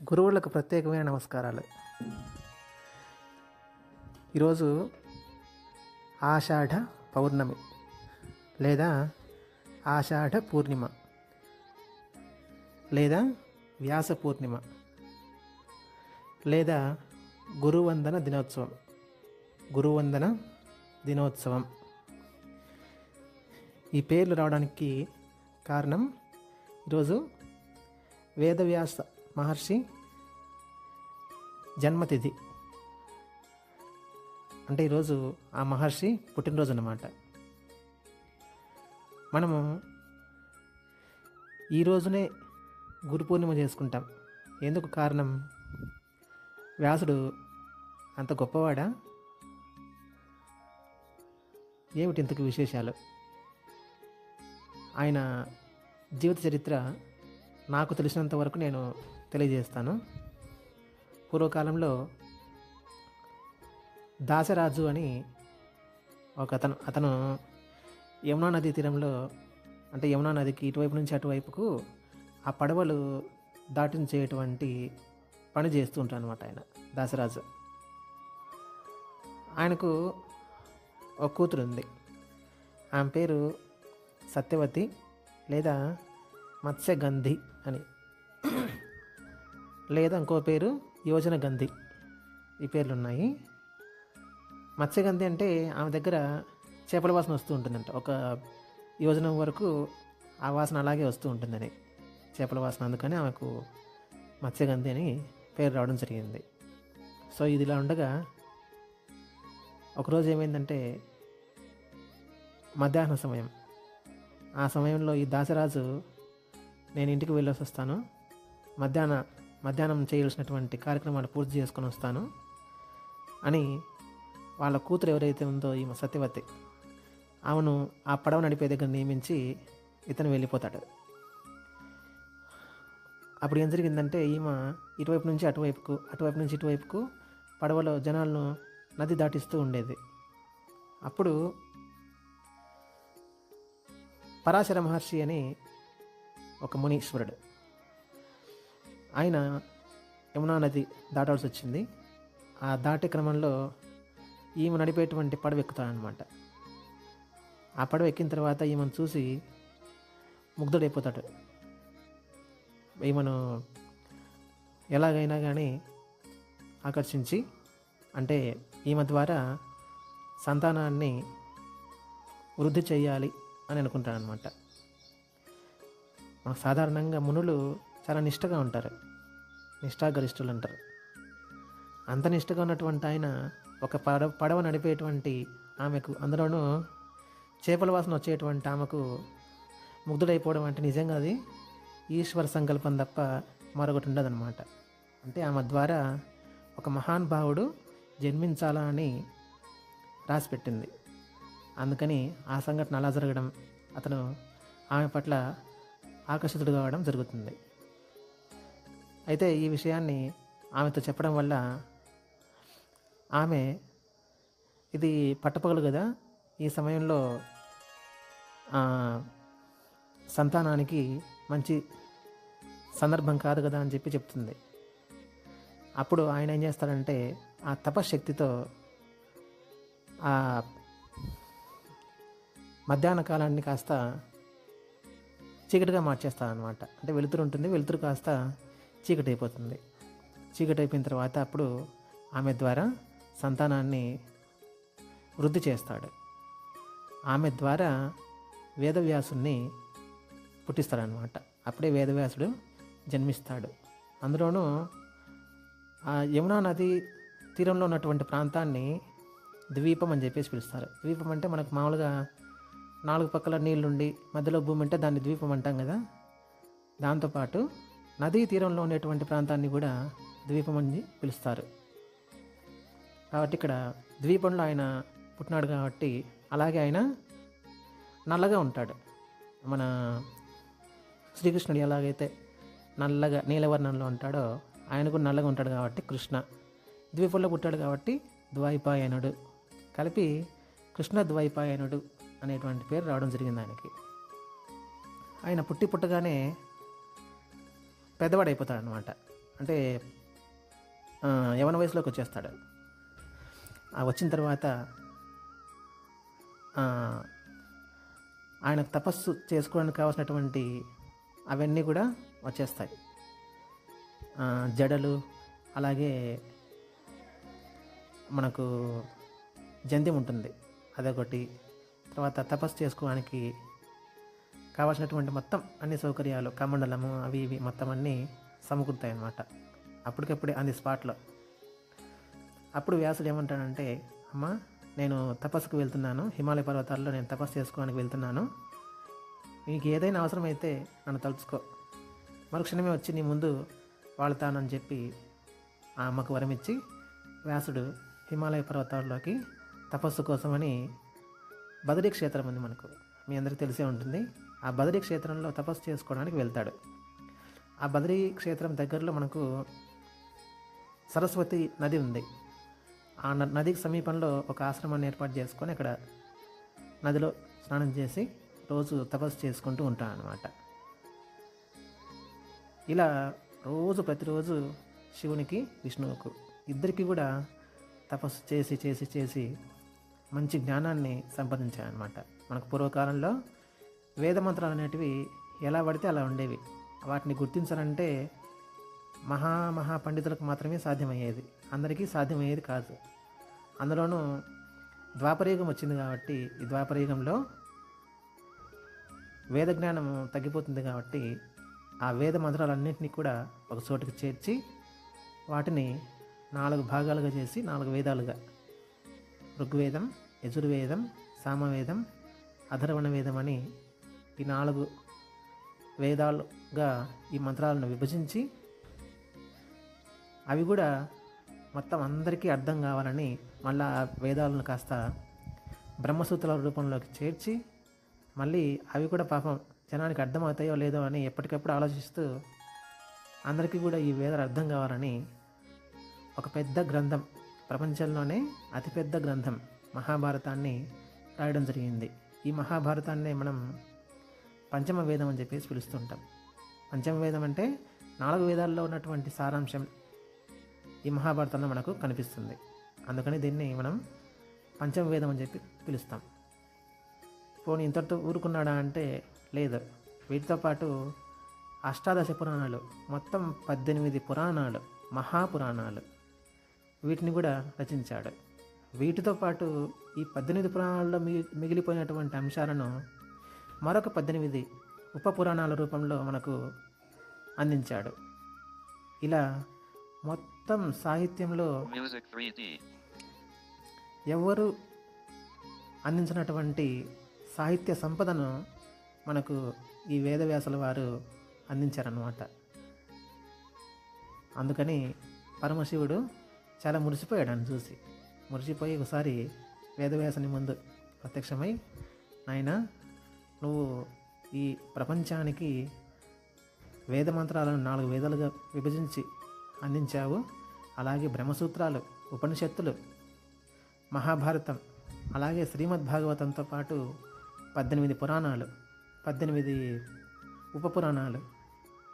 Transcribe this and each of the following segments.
గురువులకు ప్రత్యేకమైన నమస్కారాలు. ఈరోజు ఆషాఢ పౌర్ణమి లేదా ఆషాఢ పూర్ణిమ లేదా వ్యాస పూర్ణిమ లేదా గురువందన దినోత్సవం గురువందన దినోత్సవం. ఈ పేర్లు రావడానికి కారణం ఈరోజు వేదవ్యాస మహర్షి జన్మతిథి. అంటే ఈరోజు ఆ మహర్షి పుట్టినరోజు అన్నమాట. మనము ఈ రోజునే గురు పూర్ణిమ చేసుకుంటాం. ఎందుకు కారణం? వ్యాసుడు అంత గొప్పవాడా? ఏమిటి ఇంతకు విశేషాలు? ఆయన జీవిత చరిత్ర నాకు తెలిసినంత వరకు నేను తెలియజేస్తాను. పూర్వకాలంలో దాసరాజు అని ఒక అతను అతను యమునా నదీ తీరంలో అంటే యమునా నదికి ఇటువైపు నుంచి అటువైపుకు ఆ పడవలు దాటించేటువంటి పని చేస్తూ ఉంటాడు అనమాట ఆయన దాసరాజు. ఆయనకు ఒక కూతురు ఉంది. ఆమె పేరు సత్యవతి లేదా మత్స్యగంధి అని. లేదా ఇంకో పేరు యోజన గంధి. ఈ పేర్లు ఉన్నాయి మత్స్యగంధి అంటే ఆమె దగ్గర చేపల వాసన వస్తూ ఉంటుందంట. ఒక యోజనం వరకు ఆ వాసన అలాగే వస్తూ ఉంటుందని. చేపల వాసన అందుకని ఆమెకు మత్స్యగంధి అని పేరు రావడం జరిగింది. సో ఇది ఇలా ఉండగా ఒకరోజు ఏమైందంటే మధ్యాహ్న సమయం. ఆ సమయంలో ఈ దాసరాజు నేను ఇంటికి వెళ్ళేసి వస్తాను మధ్యాహ్న మధ్యాహ్నం చేయాల్సినటువంటి కార్యక్రమాలు పూర్తి చేసుకొని వస్తాను అని వాళ్ళ కూతురు ఎవరైతే ఉందో ఈమె సత్యవతి ఆమెను ఆ పడవ నడిపే దగ్గర నియమించి ఇతను వెళ్ళిపోతాడు. అప్పుడు ఏం జరిగిందంటే ఈమె ఇటువైపు నుంచి అటువైపుకు అటువైపు నుంచి ఇటువైపుకు పడవలో జనాలను నది దాటిస్తూ ఉండేది. అప్పుడు పరాశర మహర్షి అని ఒక మునీశ్వరుడు ఆయన యమునా నది దాటాల్సి వచ్చింది. ఆ దాటే క్రమంలో ఈమె నడిపేటువంటి పడవ ఎక్కుతాడనమాట ఆ పడవ ఎక్కిన తర్వాత ఈమెను చూసి ముగ్ధుడైపోతాడు. ఈమెను ఎలాగైనా కానీ ఆకర్షించి అంటే ఈమె ద్వారా సంతానాన్ని వృద్ధి చేయాలి అని అనుకుంటాడనమాట మనకు సాధారణంగా మునులు చాలా నిష్టగా ఉంటారు. నిష్ఠాగరిష్ఠులు అంటారు. అంత నిష్టగా ఉన్నటువంటి ఆయన ఒక పడవ పడవ నడిపేటువంటి ఆమెకు అందులోనూ చేపల వాసన వచ్చేటువంటి ఆమెకు ముగ్ధుడైపోవడం అంటే నిజంగా అది ఈశ్వర సంకల్పం తప్ప మరొకటి ఉండదన్నమాట. అంటే ఆమె ద్వారా ఒక మహాన్ భావుడు జన్మించాలా అని రాసిపెట్టింది. అందుకని ఆ సంఘటన అలా జరగడం అతను ఆమె పట్ల ఆకర్షితుడు కావడం జరుగుతుంది. అయితే ఈ విషయాన్ని ఆమెతో చెప్పడం వల్ల ఆమె ఇది పట్టపగలు కదా ఈ సమయంలో సంతానానికి మంచి సందర్భం కాదు కదా అని చెప్పి చెప్తుంది. అప్పుడు ఆయన ఏం చేస్తాడంటే ఆ తపశ్శక్తితో ఆ మధ్యాహ్న కాలాన్ని కాస్త చీకటిగా మార్చేస్తారనమాట అంటే వెలుతురు ఉంటుంది వెలుతురు కాస్త చీకటి అయిపోతుంది చీకటి అయిపోయిన తర్వాత అప్పుడు ఆమె ద్వారా సంతానాన్ని వృద్ధి చేస్తాడు. ఆమె ద్వారా వేదవ్యాసుని పుట్టిస్తాడనమాట అప్పుడే వేదవ్యాసుడు జన్మిస్తాడు. అందులోనూ ఆ యమునా నది తీరంలో ఉన్నటువంటి ప్రాంతాన్ని ద్వీపం అని చెప్పేసి పిలుస్తారు. ద్వీపం అంటే మనకు మామూలుగా నాలుగు పక్కల నీళ్ళుండి మధ్యలో భూమి ఉంటే దాన్ని ద్వీపం అంటాం కదా. దాంతోపాటు నదీ తీరంలో ఉండేటువంటి ప్రాంతాన్ని కూడా ద్వీపం అని పిలుస్తారు. కాబట్టి ఇక్కడ ద్వీపంలో ఆయన పుట్టినాడు కాబట్టి అలాగే ఆయన నల్లగా ఉంటాడు. మన శ్రీకృష్ణుడు ఎలాగైతే నల్లగా నీలవర్ణంలో ఉంటాడో ఆయన కూడా నల్లగా ఉంటాడు కాబట్టి కృష్ణ. ద్వీపంలో పుట్టాడు కాబట్టి ద్వైపాయనుడు. కలిపి కృష్ణ ద్వైపాయనుడు అనేటువంటి పేరు రావడం జరిగింది ఆయనకి. ఆయన పుట్టి పుట్టగానే పెద్దవాడైపోతాడు అనమాట అంటే యవన వయసులోకి వచ్చేస్తాడు. ఆ వచ్చిన తర్వాత ఆయన ఆయనకు తపస్సు చేసుకోవడానికి కావాల్సినటువంటి అవన్నీ కూడా వచ్చేస్తాయి. జడలు అలాగే మనకు జంధ్యం ఉంటుంది. అదొకటి. తర్వాత తపస్సు చేసుకోవడానికి కావాల్సినటువంటి మొత్తం అన్ని సౌకర్యాలు కమండలము అవి ఇవి మొత్తం అన్నీ సమకూరుతాయి అన్నమాట అప్పటికప్పుడే అంది స్పాట్లో. అప్పుడు వ్యాసుడు ఏమంటాడంటే అమ్మ నేను తపస్సుకు వెళ్తున్నాను. హిమాలయ పర్వతాల్లో నేను తపస్సు చేసుకోవడానికి వెళ్తున్నాను. నీకు ఏదైనా అవసరమైతే నన్ను తలుచుకో. మరుక్షణమే వచ్చి నీ ముందు వాళ్తానని చెప్పి ఆ అమ్మకు వరమిచ్చి వ్యాసుడు హిమాలయ పర్వతాల్లోకి తపస్సు కోసమని బదరీ క్షేత్రం ఉంది మనకు. మీ అందరికీ తెలిసే ఉంటుంది. ఆ బదరీ క్షేత్రంలో తపస్సు చేసుకోవడానికి వెళ్తాడు. ఆ బదరీ క్షేత్రం దగ్గరలో మనకు సరస్వతి నది ఉంది. ఆ న- నదికి సమీపంలో ఒక ఆశ్రమాన్ని ఏర్పాటు చేసుకొని అక్కడ నదిలో స్నానం చేసి రోజు తపస్సు చేసుకుంటూ ఉంటాను అనమాట ఇలా రోజు ప్రతిరోజు శివునికి విష్ణువుకు ఇద్దరికి కూడా తపస్సు చేసి చేసి చేసి మంచి జ్ఞానాన్ని సంపాదించాయన్నమాట మనకు పూర్వకాలంలో వేద మంత్రాలు అనేటివి ఎలా పడితే అలా ఉండేవి. వాటిని గుర్తించాలంటే మహా మహా పండితులకు మాత్రమే సాధ్యమయ్యేది. అందరికీ సాధ్యమయ్యేది కాదు. అందులోనూ ద్వాపరయుగం వచ్చింది కాబట్టి ఈ ద్వాపరయుగంలో వేద జ్ఞానం తగ్గిపోతుంది కాబట్టి ఆ వేద మంత్రాలన్నింటినీ కూడా ఒక చోటుకి చేర్చి వాటిని నాలుగు భాగాలుగా చేసి నాలుగు వేదాలుగా. ఋగ్వేదం యజుర్వేదం సామవేదం అధర్వణ వేదం అని ఈ నాలుగు వేదాలుగా ఈ మంత్రాలను విభజించి అవి కూడా మొత్తం అందరికీ అర్థం కావాలని మళ్ళా ఆ వేదాలను కాస్త బ్రహ్మసూత్రాల రూపంలోకి చేర్చి మళ్ళీ అవి కూడా పాపం జనానికి అర్థమవుతాయో లేదో అని ఎప్పటికప్పుడు ఆలోచిస్తూ అందరికీ కూడా ఈ వేదాలు అర్థం కావాలని ఒక పెద్ద గ్రంథం ప్రపంచంలోనే అతిపెద్ద గ్రంథం మహాభారతాన్ని రాయడం జరిగింది. ఈ మహాభారతాన్ని మనం పంచమ వేదం అని చెప్పేసి పిలుస్తుంటాం. పంచమ వేదం అంటే నాలుగు వేదాల్లో ఉన్నటువంటి సారాంశం ఈ మహాభారతంలో మనకు కనిపిస్తుంది. అందుకని దీన్ని మనం పంచమ వేదం అని చెప్పి పిలుస్తాం. పోనీ ఇంతటితో ఊరుకున్నాడా అంటే లేదు. వీటితో పాటు అష్టాదశ పురాణాలు మొత్తం పద్దెనిమిది పురాణాలు మహాపురాణాలు వీటిని కూడా రచించాడు. వీటితో పాటు ఈ పద్దెనిమిది పురాణాల్లో మిగి మిగిలిపోయినటువంటి అంశాలను మరొక పద్దెనిమిది ఉప పురాణాల రూపంలో మనకు అందించాడు. ఇలా మొత్తం సాహిత్యంలో Music 3D. ఎవరు అందించినటువంటి సాహిత్య సంపదను మనకు ఈ వేదవ్యాసుల వారు అందించారన్నమాట. అందుకని పరమశివుడు చాలా మురిసిపోయాడు అని చూసి. మురిసిపోయి ఒకసారి వేదవ్యాసుని ముందు ప్రత్యక్షమై నాయన నువ్వు ఈ ప్రపంచానికి వేదమంత్రాలను నాలుగు వేదాలుగా విభజించి అందించావు. అలాగే బ్రహ్మసూత్రాలు ఉపనిషత్తులు మహాభారతం అలాగే శ్రీమద్ భాగవతంతో పాటు పద్దెనిమిది పురాణాలు పద్దెనిమిది ఉప పురాణాలు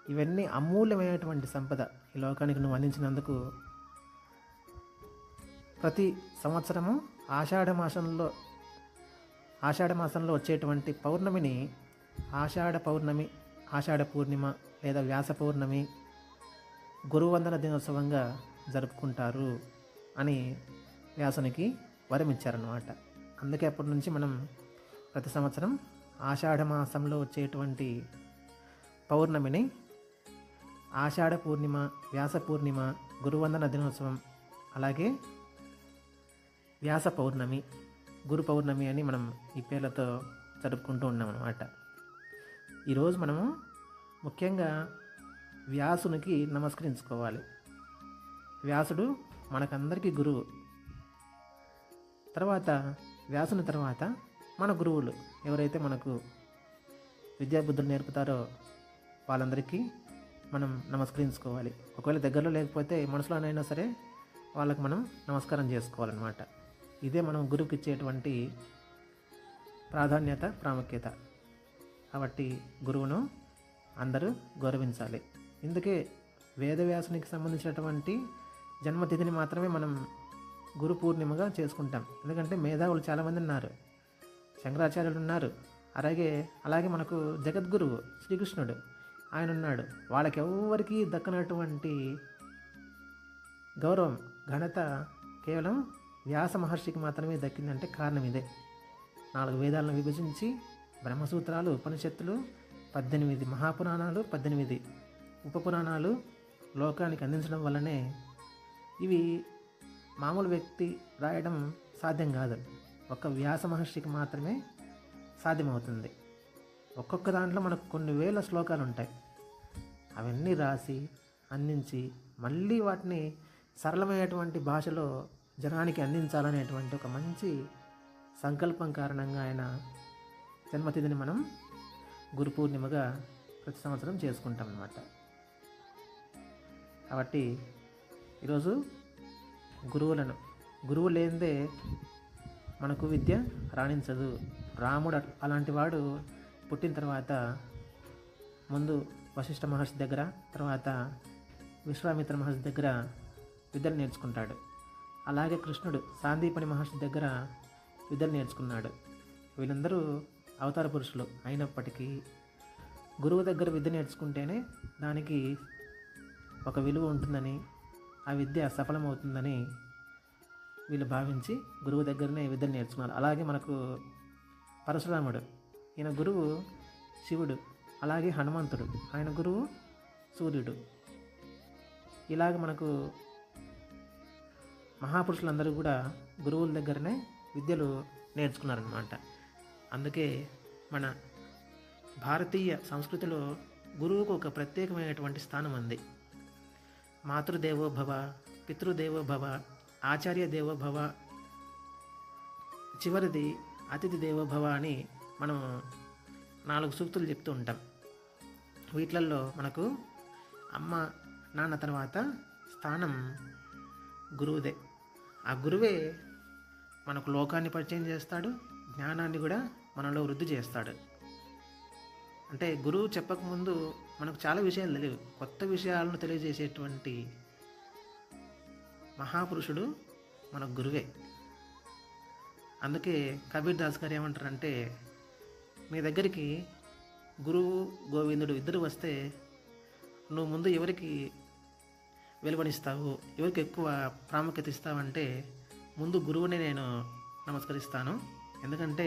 ఇవన్నీ అమూల్యమైనటువంటి సంపద ఈ లోకానికి నువ్వు అందించినందుకు ప్రతి సంవత్సరము ఆషాఢ మాసంలో ఆషాఢ మాసంలో వచ్చేటువంటి పౌర్ణమిని ఆషాఢ పౌర్ణమి ఆషాఢ పూర్ణిమ లేదా వ్యాస పౌర్ణమి గురువందన దినోత్సవంగా జరుపుకుంటారు అని వ్యాసునికి వరం ఇచ్చారన్నమాట అందుకే అప్పటి నుంచి మనం ప్రతి సంవత్సరం ఆషాఢ మాసంలో వచ్చేటువంటి పౌర్ణమిని ఆషాఢ పూర్ణిమ వ్యాస పూర్ణిమ గురువందన దినోత్సవం అలాగే వ్యాస పౌర్ణమి గురు పౌర్ణమి అని మనం ఈ పేర్లతో జరుపుకుంటూ ఉన్నాం అన్నమాట. ఈరోజు మనము ముఖ్యంగా వ్యాసునికి నమస్కరించుకోవాలి. వ్యాసుడు మనకందరికీ గురువు. తర్వాత వ్యాసుని తర్వాత మన గురువులు. ఎవరైతే మనకు విద్యాబుద్ధులు నేర్పుతారో వాళ్ళందరికీ మనం నమస్కరించుకోవాలి. ఒకవేళ దగ్గరలో లేకపోతే మనసులోనైనా సరే వాళ్ళకి మనం నమస్కారం చేసుకోవాలన్నమాట. ఇదే మనం గురువుకి ఇచ్చేటువంటి ప్రాధాన్యత ప్రాముఖ్యత. కాబట్టి గురువును అందరూ గౌరవించాలి. ఇందుకే వేదవ్యాసునికి సంబంధించినటువంటి జన్మతిథిని మాత్రమే మనం గురు పూర్ణిమగా చేసుకుంటాం. ఎందుకంటే మేధావులు చాలామంది ఉన్నారు. శంకరాచార్యులు ఉన్నారు. అలాగే అలాగే మనకు జగద్గురువు శ్రీకృష్ణుడు. ఆయన ఉన్నాడు. వాళ్ళకి ఎవరికి దక్కనటువంటి గౌరవం ఘనత కేవలం వ్యాస మహర్షికి మాత్రమే దక్కిందంటే కారణం ఇదే. నాలుగు వేదాలను విభజించి బ్రహ్మసూత్రాలు ఉపనిషత్తులు పద్దెనిమిది మహాపురాణాలు పద్దెనిమిది ఉపపురాణాలు లోకానికి అందించడం వల్లనే ఇవి మామూలు వ్యక్తి రాయడం సాధ్యం కాదు. ఒక్క వ్యాస మహర్షికి మాత్రమే సాధ్యమవుతుంది. ఒక్కొక్క దాంట్లో మనకు కొన్ని వేల శ్లోకాలు ఉంటాయి. అవన్నీ రాసి అందించి మళ్ళీ వాటిని సరళమైనటువంటి భాషలో జనానికి అందించాలనేటువంటి ఒక మంచి సంకల్పం కారణంగా ఆయన జన్మతిథిని మనం గురు పూర్ణిమగా ప్రతి సంవత్సరం చేసుకుంటాం అన్నమాట. కాబట్టి ఈరోజు గురువులను గురువు లేనిదే మనకు విద్య రాణించదు. రాముడు అలాంటి వాడు పుట్టిన తర్వాత ముందు వశిష్ఠ మహర్షి దగ్గర తర్వాత విశ్వామిత్ర మహర్షి దగ్గర విద్యను నేర్చుకుంటాడు. అలాగే కృష్ణుడు సాందీపని మహర్షి దగ్గర విద్యలు నేర్చుకున్నాడు. వీళ్ళందరూ అవతార పురుషులు అయినప్పటికీ గురువు దగ్గర విద్య నేర్చుకుంటేనే దానికి ఒక విలువ ఉంటుందని ఆ విద్య సఫలమవుతుందని వీళ్ళు భావించి గురువు దగ్గరనే విద్యలు నేర్చుకున్నారు. అలాగే మనకు పరశురాముడు ఈయన గురువు శివుడు అలాగే హనుమంతుడు. ఆయన గురువు సూర్యుడు. ఇలాగ మనకు మహాపురుషులందరూ కూడా గురువుల దగ్గరనే విద్యలు నేర్చుకున్నారనమాట అందుకే మన భారతీయ సంస్కృతిలో గురువుకు ఒక ప్రత్యేకమైనటువంటి స్థానం ఉంది. మాతృదేవోభవ పితృదేవోభవ ఆచార్య దేవోభవ చివరిది అతిథి దేవోభవ అని మనం నాలుగు సూక్తులు చెప్తూ ఉంటాం. వీటిలలో మనకు అమ్మ నాన్న తర్వాత స్థానం గురువుదే. ఆ గురువే మనకు లోకాన్ని పరిచయం చేస్తాడు జ్ఞానాన్ని కూడా మనలో వృద్ధి చేస్తాడు. అంటే గురువు చెప్పకముందు మనకు చాలా విషయాలు తెలియవు. కొత్త విషయాలను తెలియజేసేటువంటి మహాపురుషుడు మన గురువే. అందుకే కబీర్ దాస్ గారు ఏమంటారంటే మీ దగ్గరికి గురువు గోవిందుడు ఇద్దరు వస్తే నువ్వు ముందు ఎవరికి వెలువనిస్తావు ఎవరికి ఎక్కువ ప్రాముఖ్యత ఇస్తావంటే ముందు గురువుని నేను నమస్కరిస్తాను. ఎందుకంటే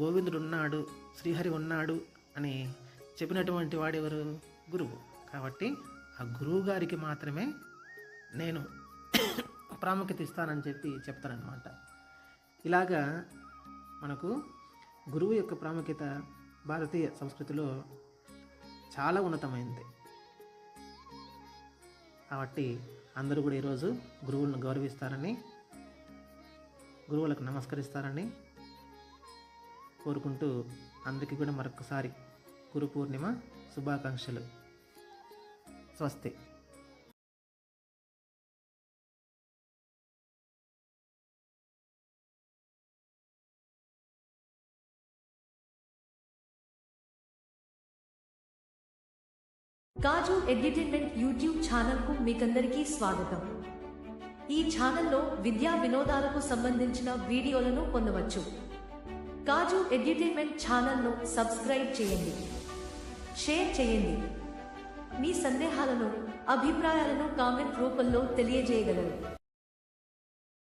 గోవిందుడు ఉన్నాడు శ్రీహరి ఉన్నాడు అని చెప్పినటువంటి వాడెవరు గురువు. కాబట్టి ఆ గురువు గారికి మాత్రమే నేను ప్రాముఖ్యత ఇస్తానని చెప్పి చెప్తారనమాట ఇలాగా మనకు గురువు యొక్క ప్రాముఖ్యత భారతీయ సంస్కృతిలో చాలా ఉన్నతమైంది. కాబట్టి అందరూ కూడా ఈరోజు గురువులను గౌరవిస్తారని గురువులకు నమస్కరిస్తారని కోరుకుంటూ అందరికీ కూడా మరొకసారి గురు పూర్ణిమ శుభాకాంక్షలు. స్వస్తి. కాజు ఎంటర్టైన్మెంట్ యూట్యూబ్ ఛానల్కు మీకందరికీ స్వాగతం. ఈ ఛానల్లో విద్యా వినోదాలకు సంబంధించిన వీడియోలను పొందవచ్చు. కాజు ఎడ్యుటైన్మెంట్ ఛానల్ను సబ్స్క్రైబ్ చేయండి. షేర్ చేయండి. మీ సందేహాలను అభిప్రాయాలను కామెంట్ రూపంలో తెలియజేయగలరు.